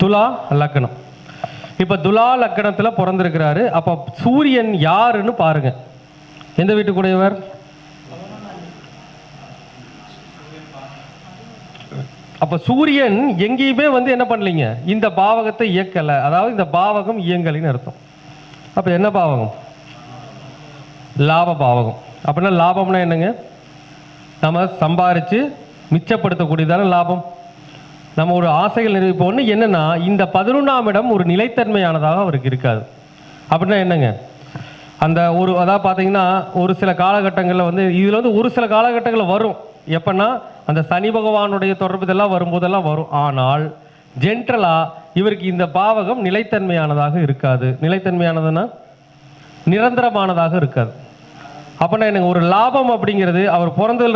துலா லக்னம். இப்போ துலா லக்னத்தில் பிறந்திருக்கிறாரு. அப்போ சூரியன் யாருன்னு பாருங்க. எந்த வீட்டுக்குடையவர்? அப்போ சூரியன் எங்கேயுமே வந்து என்ன பண்ணலீங்க? இந்த பாவகத்தை இயக்கலை. அதாவது இந்த பாவகம் இயங்கலின்னு அர்த்தம். அப்போ என்ன பாவகம்? லாப பாவகம். அப்படின்னா லாபம்னா என்னங்க? நம்ம சம்பாரித்து மிச்சப்படுத்தக்கூடியதான லாபம். நம்ம ஒரு ஆசைகள் நிறைவேற்போன்னு என்னன்னா இந்த பதினொன்றாம் இடம் ஒரு நிலைத்தன்மையானதாக அவருக்கு இருக்காது. அப்படின்னா என்னங்க? அந்த ஒரு அதாவது பார்த்தீங்கன்னா ஒரு சில காலகட்டங்களில் வந்து இதில் வந்து ஒரு சில காலகட்டங்களில் வரும். எப்பன்னா அந்த சனி பகவானுடைய தொடர்பு இதெல்லாம் வரும்போதெல்லாம் வரும். ஆனால் ஜென்ரலாக இவருக்கு இந்த பாவகம் நிலைத்தன்மையானதாக இருக்காது. நிலைத்தன்மையானதுன்னா நிரந்தரமானதாக இருக்காது. அப்படின்னா எனக்கு ஒரு லாபம் அப்படிங்கிறது அவர் பிறந்ததுல